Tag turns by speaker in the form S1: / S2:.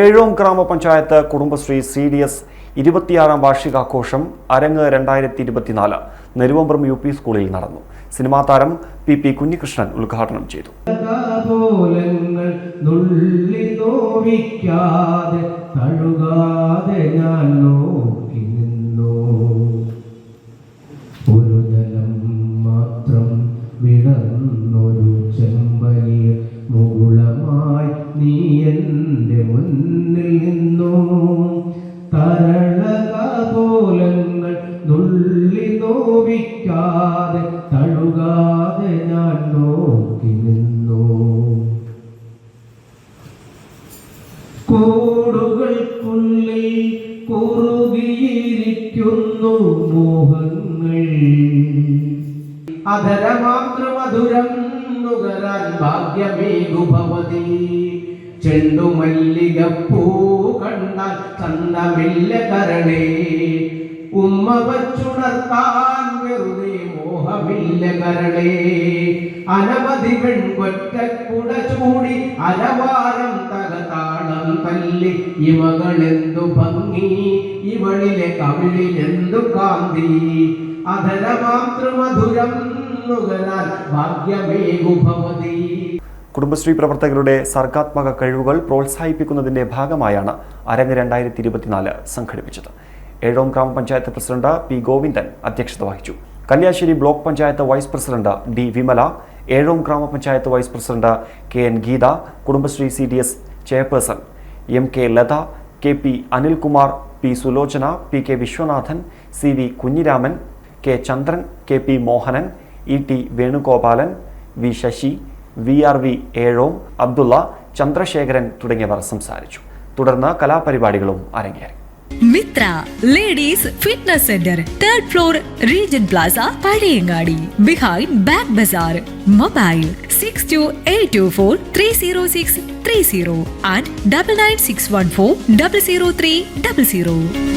S1: ഏഴോം ഗ്രാമപഞ്ചായത്ത് Kudumbashree C D S ഇരുപത്തിയാറാം വാർഷികാഘോഷം അരങ്ങ് രണ്ടായിരത്തി ഇരുപത്തിനാല് നെരുവമ്പ്രം യു പി സ്കൂളിൽ നടന്നു സിനിമാ താരം പി പി കുഞ്ഞികൃഷ്ണൻ ഉദ്ഘാടനം ചെയ്തു
S2: വിടർന്നൊരു ചെമ്പനീർ നോവിക്കാതെ തഴുകാതെ ഞാൻ നോക്കി നിന്നു കൂടുകൾക്കുള്ളിൽ കുറുകിയിരിക്കുന്നു മോഹങ്ങൾ അധരമാതൃമധുരം നുകരാൻ ഭാഗ്യമേകുഭവതി ചെണ്ടുമല്ലികപ്പൂ കണ്ടാൽ ചന്ദമില്ല കരണേ ഉമ്മ വച്ചുണർത്താൻ വെറുതെ മോഹമില്ല കരളേ അനവധി പെൺകൊറ്റക്കുട ചൂടി അലവാരം തകതാളം തല്ലി ഇവകളെന്തു ഭംഗി ഇവളിലെ എന്തു കാന്തി അധരമാതൃമധുരം
S1: കുടുംബശ്രീ പ്രവർത്തകരുടെ സർഗാത്മക കഴിവുകൾ പ്രോത്സാഹിപ്പിക്കുന്നതിന്റെ ഭാഗമായാണ് അരങ്ങ് രണ്ടായിരത്തി ഇരുപത്തിനാല് സംഘടിപ്പിച്ചത് ഏഴോം ഗ്രാമപഞ്ചായത്ത് പ്രസിഡന്റ് പി ഗോവിന്ദൻ അധ്യക്ഷത വഹിച്ചു Kalliasseri block panchayat vice president D Vimala Ezhome ഗ്രാമപഞ്ചായത്ത് vice president K N Geetha Kudumbashree C D S chairperson M K Latha K P Anilkumar P Sulochana P K Viswanathan C V Kunhiraman K Chandran K P Mohanan E T Venugopalan V Sasi V R V Ezhome Abdulla Chandrasekharan തുടങ്ങിയവർ സംസാരിച്ചു തുടർന്ന് കലാപരിപാടികളും അരങ്ങേറി
S3: Mitra Ladies Fitness Center, 3rd floor, Regent Plaza, Padiyangadi, behind Back Bazaar. Mobile 6282430630 and 99614003000.